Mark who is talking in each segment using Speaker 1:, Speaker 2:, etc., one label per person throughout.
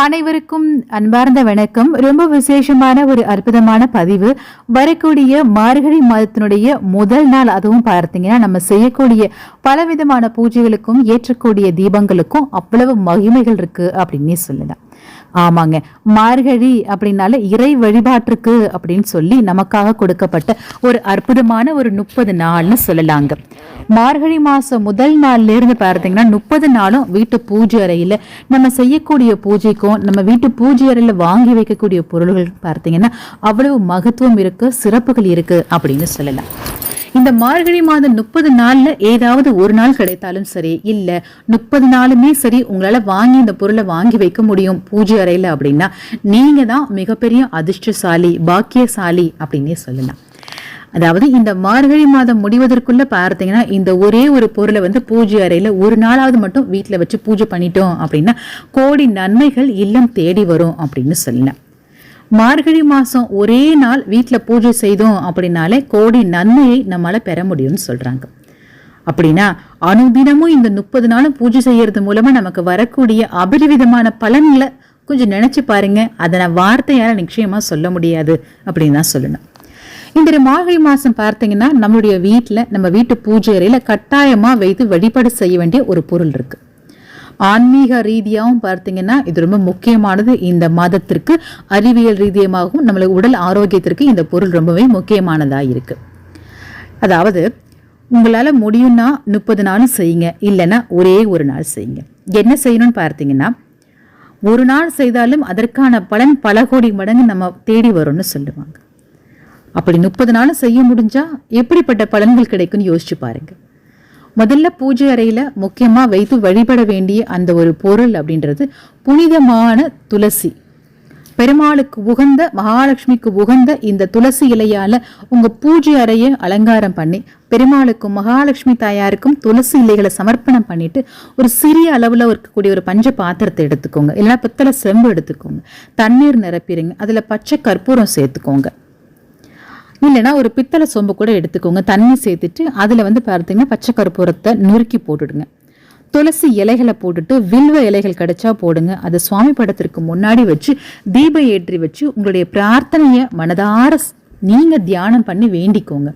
Speaker 1: அனைவருக்கும் அன்பார்ந்த வணக்கம். ரொம்ப விசேஷமான ஒரு அற்புதமான பதிவு. வரக்கூடிய மார்கழி மாதத்தினுடைய முதல் நாள் அதுவும் பார்த்தீங்கன்னா நம்ம செய்யக்கூடிய பலவிதமான பூஜைகளுக்கும் ஏற்றக்கூடிய தீபங்களுக்கும் அவ்வளவு மகிமைகள் இருக்கு அப்படின்னே சொல்லலாம் ஆமாங்க. மார்கழி அப்படின்னால இறை வழிபாட்டிற்கு அப்படின்னு சொல்லி நமக்காக கொடுக்கப்பட்ட ஒரு அற்புதமான ஒரு முப்பது நாள்னு சொல்லலாங்க. மார்கழி மாசம் முதல் நாள்ல இருந்து பார்த்தீங்கன்னா முப்பது நாளும் வீட்டு பூஜை அறையில நம்ம செய்யக்கூடிய பூஜைக்கும் நம்ம வீட்டு பூஜை அறையில வாங்கி வைக்கக்கூடிய பொருள்கள் பார்த்தீங்கன்னா அவ்வளவு மகத்துவம் இருக்கு சிறப்புகள் இருக்கு அப்படின்னு சொல்லலாம். இந்த மார்கழி மாதம் முப்பது நாள்ல ஏதாவது ஒரு நாள் கிடைத்தாலும் சரி இல்ல முப்பது நாளுமே சரி உங்களால வாங்கி இந்த பொருளை வாங்கி வைக்க முடியும் பூஜை அறையில அப்படின்னா நீங்க தான் மிகப்பெரிய அதிர்ஷ்டசாலி பாக்கியசாலி அப்படின்னே சொல்லலாம். அதாவது இந்த மார்கழி மாதம் முடிவதற்குள்ள பார்த்தீங்கன்னா இந்த ஒரே ஒரு பொருளை வந்து பூஜை அறையில ஒரு நாளாவது மட்டும் வீட்டில் வச்சு பூஜை பண்ணிட்டோம் அப்படின்னா கோடி நன்மைகள் இல்லம் தேடி வரும் அப்படின்னு சொல்லலாம். மார்கழி மாசம் ஒரே நாள் வீட்டில் பூஜை செய்தோம் அப்படின்னாலே கோடி நன்மையை நம்மளால பெற முடியும்னு சொல்றாங்க. அப்படின்னா அனுதினமும் இந்த முப்பது நாளும் பூஜை செய்யறது மூலமா நமக்கு வரக்கூடிய அபரிவிதமான பலன்களை கொஞ்சம் நினைச்சு பாருங்க. அதை நான் வார்த்தையால நிச்சயமா சொல்ல முடியாது அப்படின்னு தான் சொல்லணும். இந்த மார்கழி மாசம் பார்த்தீங்கன்னா நம்மளுடைய வீட்டில் நம்ம வீட்டு பூஜை அறையில கட்டாயமா வைத்து வழிபாடு செய்ய வேண்டிய ஒரு பொருள் இருக்கு. ஆன்மீக ரீதியாகவும் பார்த்தீங்கன்னா இது ரொம்ப முக்கியமானது. இந்த மாதத்திற்கு அறிவியல் ரீதியமாகவும் நம்மளை உடல் ஆரோக்கியத்திற்கு இந்த பொருள் ரொம்பவே முக்கியமானதாக இருக்கு. அதாவது உங்களால் முடியும்னா முப்பது நாளும் செய்யுங்க இல்லைன்னா ஒரே ஒரு நாள் செய்யுங்க. என்ன செய்யணும்னு பார்த்தீங்கன்னா ஒரு நாள் செய்தாலும் அதற்கான பலன் பல கோடி மடங்கு நம்ம தேடி வரும்னு சொல்லுவாங்க. அப்படி முப்பது நாளும் செய்ய முடிஞ்சால் எப்படிப்பட்ட பலன்கள் கிடைக்கும்னு யோசிச்சு பாருங்கள் முதல்ல பூஜை அறையில் முக்கியமாக வைத்து வழிபட வேண்டிய அந்த ஒரு பொருள் அப்படின்றது புனிதமான துளசி. பெருமாளுக்கு உகந்த மகாலட்சுமிக்கு உகந்த இந்த துளசி இலையால் உங்கள் பூஜை அறையை அலங்காரம் பண்ணி பெருமாளுக்கும் மகாலட்சுமி தாயாருக்கும் துளசி இலைகளை சமர்ப்பணம் பண்ணிட்டு ஒரு சிறிய அளவில் இருக்கக்கூடிய ஒரு பஞ்ச பாத்திரத்தை எடுத்துக்கோங்க. இல்லைன்னா பித்தளை செம்பு எடுத்துக்கோங்க. தண்ணீர் நிரப்பிடுங்க. அதில் பச்சை கற்பூரம் சேர்த்துக்கோங்க. இல்லைன்னா ஒரு பித்தளை சொம்பு கூட எடுத்துக்கோங்க. தண்ணி சேர்த்துட்டு அதில் வந்து பார்த்தீங்கன்னா பச்சை கற்பூரத்தை நொறுக்கி போட்டுடுங்க. துளசி இலைகளை போட்டுட்டு வில்வ இலைகள் கிடைச்சா போடுங்க. அதை சுவாமி படத்திற்கு முன்னாடி வச்சு தீபம் ஏற்றி வச்சு உங்களுடைய பிரார்த்தனையை மனதார நீங்கள் தியானம் பண்ணி வேண்டிக்கோங்க.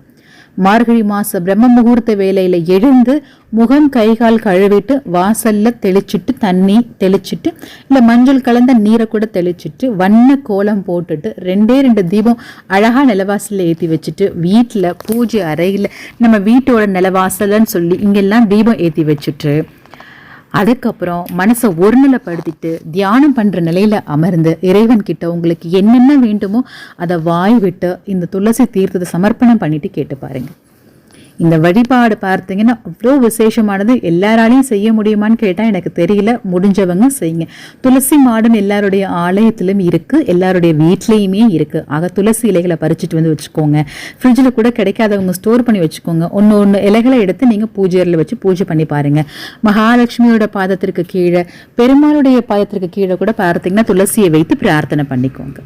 Speaker 1: மார்கழி மாச பிரம்ம முகூர்த்த வேலையில எழுந்து முகம் கை கால் கழுவிட்டு வாசல்ல தெளிச்சிட்டு தண்ணி தெளிச்சிட்டு இல்ல மஞ்சள் கலந்த நீரை கூட தெளிச்சிட்டு வண்ண கோலம் போட்டுட்டு ரெண்டே ரெண்டு தீபம் அழகா நிலவாசல்ல ஏத்தி வச்சுட்டு வீட்டுல பூஜை அறையில நம்ம வீட்டோட நிலவாசல்னு சொல்லி இங்கெல்லாம் தீபம் ஏத்தி வச்சுட்டு அதுக்கப்புறம் மனசை ஒருநிலைப்படுத்திட்டு தியானம் பண்ணுற நிலையில் அமர்ந்து இறைவன் கிட்ட உங்களுக்கு என்னென்ன வேண்டுமோ அதை வாய் விட்டு இந்த துளசி தீர்த்தத்தை சமர்ப்பணம் பண்ணிட்டு கேட்டு பாருங்கள் இந்த வழிபாடு பார்த்தீங்கன்னா அவ்வளோ விசேஷமானது. எல்லாராலையும் செய்ய முடியுமான்னு கேட்டால் எனக்கு தெரியல. முடிஞ்சவங்க செய்யுங்க. துளசி மாடன் எல்லாருடைய ஆலயத்திலும் இருக்குது எல்லாருடைய வீட்லேயுமே இருக்குது ஆக துளசி இலைகளை பறிச்சுட்டு வந்து வச்சுக்கோங்க. ஃப்ரிட்ஜில் கூட கிடைக்காதவங்க ஸ்டோர் பண்ணி வச்சுக்கோங்க. ஒன்று ஒன்று இலைகளை எடுத்து நீங்கள் பூஜையில் வச்சு பூஜை பண்ணி பாருங்கள் மகாலட்சுமியோட பாதத்திற்கு கீழே பெருமாளுடைய பாதத்திற்கு கீழே கூட பார்த்தீங்கன்னா துளசியை வைத்து பிரார்த்தனை பண்ணிக்கோங்க.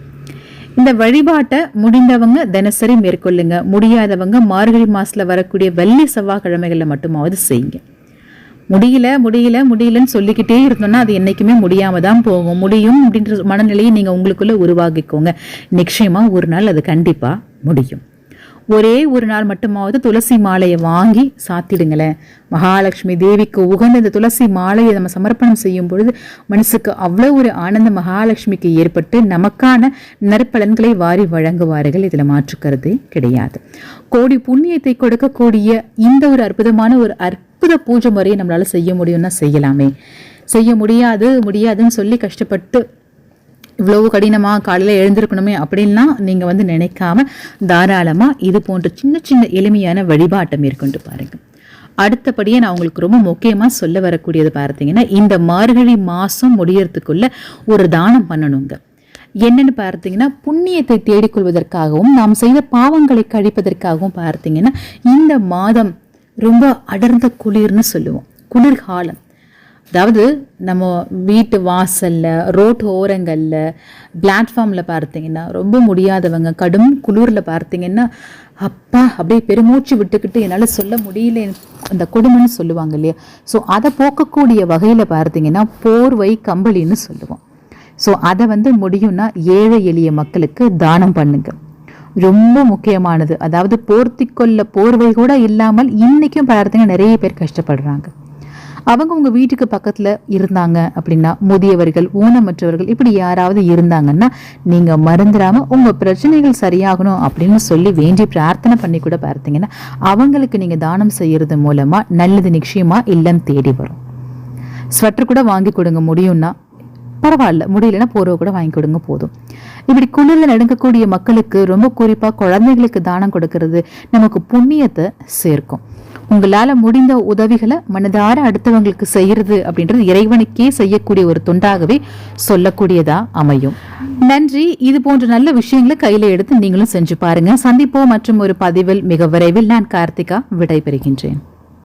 Speaker 1: இந்த வழிபாட்டை முடிந்தவங்க தினசரி மேற்கொள்ளுங்க. முடியாதவங்க மார்கழி மாசத்துல வரக்கூடிய வெள்ளி செவ்வாய்க்கிழமைகளை மட்டுமாவது செய்யுங்க. முடியல முடியல முடியலன்னு சொல்லிக்கிட்டே இருந்தோம்னா அது என்றைக்குமே முடியாமல் தான் போகும். முடியும் அப்படின்ற மனநிலையை நீங்கள் உங்களுக்குள்ளே உருவாக்கிக்கோங்க. நிச்சயமாக ஒரு நாள் அது கண்டிப்பாக முடியும். ஒரே ஒரு நாள் மட்டுமாவது துளசி மாலையை வாங்கி சாத்திடுங்களேன். மகாலட்சுமி தேவிக்கு உகந்த இந்த துளசி மாலையை நம்ம சமர்ப்பணம் செய்யும் பொழுது மனசுக்கு அவ்வளோ ஒரு ஆனந்த மகாலட்சுமிக்கு ஏற்பட்டு நமக்கான நற்பலன்களை வாரி வழங்குவார்கள். இதில் மாற்றுக்கிறது கிடையாது. கோடி புண்ணியத்தை கொடுக்கக்கூடிய இந்த ஒரு அற்புதமான ஒரு அற்புத பூஜை முறையை நம்மளால் செய்ய முடியும்னா செய்யலாமே. செய்ய முடியாது முடியாதுன்னு சொல்லி கஷ்டப்பட்டு இவ்வளவு கடினமாக காலையில் எழுந்திருக்கணுமே அப்படின்லாம் நீங்கள் வந்து நினைக்காம தாராளமாக இது போன்ற சின்ன சின்ன எளிமையான வழிபாட்டை மேற்கொண்டு பாருங்கள் அடுத்தபடியே நான் உங்களுக்கு ரொம்ப முக்கியமாக சொல்ல வரக்கூடியது பார்த்தீங்கன்னா இந்த மார்கழி மாதம் முடியறதுக்குள்ளே ஒரு தானம் பண்ணணுங்க. என்னன்னு பார்த்தீங்கன்னா புண்ணியத்தை தேடிக்கொள்வதற்காகவும் நாம் செய்த பாவங்களை கழிப்பதற்காகவும் பார்த்தீங்கன்னா இந்த மாதம் ரொம்ப அடர்ந்த குளிர்னு சொல்லுவோம். குளிர்காலம். அதாவது நம்ம வீட்டு வாசல்ல ரோட் ஓரங்களில் பிளாட்ஃபார்மில் பார்த்தீங்கன்னா ரொம்ப முடியாதவங்க கடும் குளிரில் பார்த்தீங்கன்னா அப்பா அப்படியே பெருமூச்சு விட்டுக்கிட்டு என்னால் சொல்ல முடியல அந்த கொடுமைன்னு சொல்லுவாங்க இல்லையா? ஸோ அதை போக்கக்கூடிய வகையில் பார்த்தீங்கன்னா போர்வை கம்பளின்னு சொல்லுவோம். ஸோ அதை வந்து முடியும்னா ஏழை எளிய மக்களுக்கு தானம் பண்ணுங்க. ரொம்ப முக்கியமானது. அதாவது போர்த்திக்கொள்ள போர்வை கூட இல்லாமல் இன்றைக்கும் பார்த்தீங்கன்னா நிறைய பேர் கஷ்டப்படுறாங்க. அவங்க உங்க வீட்டுக்கு பக்கத்துல இருந்தாங்க அப்படின்னா முதியவர்கள் ஊனமற்றவர்கள் இப்படி யாராவது இருந்தாங்கன்னா நீங்க மறந்துடாம உங்க பிரச்சனைகள் சரியாகணும் அப்படின்னு சொல்லி வேண்டி பிரார்த்தனை பண்ணி கூட பார்த்தீங்கன்னா அவங்களுக்கு நீங்க தானம் செய்யறது மூலமா நல்லது நிச்சயமா இல்லம் தேடி வரும். ஸ்வெட்டர் கூட வாங்கி கொடுங்க முடியும்னா பரவாயில்ல முடியலன்னா போர்வை கூட வாங்கி கொடுங்க போதும். இப்படி குளிர்ல நடுங்கக்கூடிய மக்களுக்கு ரொம்ப குறிப்பாக குழந்தைகளுக்கு தானம் கொடுக்கறது நமக்கு புண்ணியத்தை சேர்க்கும். உங்களால முடிந்த உதவிகளை மனதார அடுத்தவங்களுக்கு செய்யறது அப்படின்றது இறைவனுக்கே செய்யக்கூடிய ஒரு தொண்டாகவே சொல்லக்கூடியதா அமையும். நன்றி. இது போன்ற நல்ல விஷயங்களை கையில எடுத்து நீங்களும் செஞ்சு பாருங்க. சந்திப்போம் மற்றும் ஒரு பதிவில் மிக விரைவில் நான் கார்த்திகா விடைபெறுகின்றேன்.